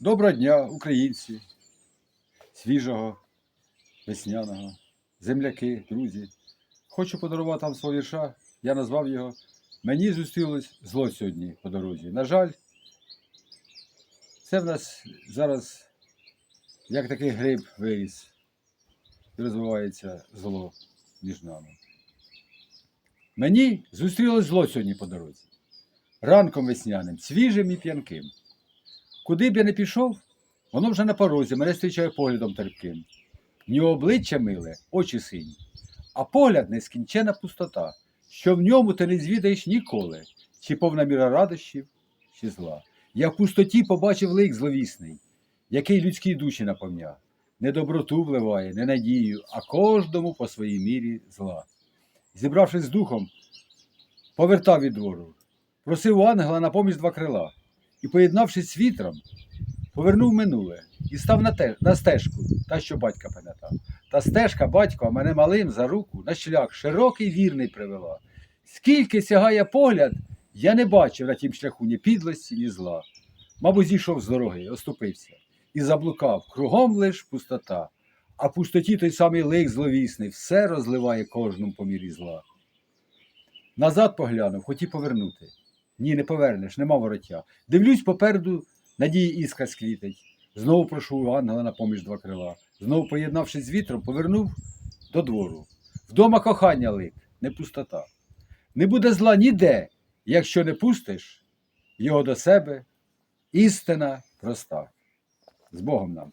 Доброго дня, українці, свіжого, весняного, земляки, друзі. Хочу подарувати вам свого вірша. Я назвав його Мені зустрілось зло сьогодні по дорозі. На жаль, це в нас зараз як такий гриб виріс і розвивається зло між нами. Мені зустрілось зло сьогодні по дорозі. Ранком весняним, свіжим і п'янким. Куди б я не пішов, воно вже на порозі мене зустрічає поглядом терпким. Нього обличчя миле, очі сині, а погляд нескінчена пустота, що в ньому ти не звідаєш ніколи, чи повна міра радощів, чи зла. Я в пустоті побачив лик зловісний, який людській душі наповня. Не доброту вливає, не надію, а кожному по своїй мірі зла. Зібравшись з духом, повертав від двору, просив у ангела на поміч два крила і, поєднавшись з вітром, повернув минуле і став на, те, на стежку, та що батька пам'ятав. Та стежка батька мене малим за руку на шлях широкий вірний привела. Скільки сягає погляд, я не бачив на тім шляху ні підлості, ні зла. Мабуть, зійшов з дороги, оступився і заблукав, кругом лиш пустота, а пустоті той самий лик зловісний все розливає кожному по мірі зла. Назад поглянув, хотів повернути. Ні, не повернеш, нема вороття. Дивлюсь попереду, надії іскра сквітить. Знову прошу ангела на поміж два крила. Знову, поєднавшись з вітром, повернув до двору. Вдома кохання лик, не пустота. Не буде зла ніде, якщо не пустиш його до себе. Істина проста. З Богом нам.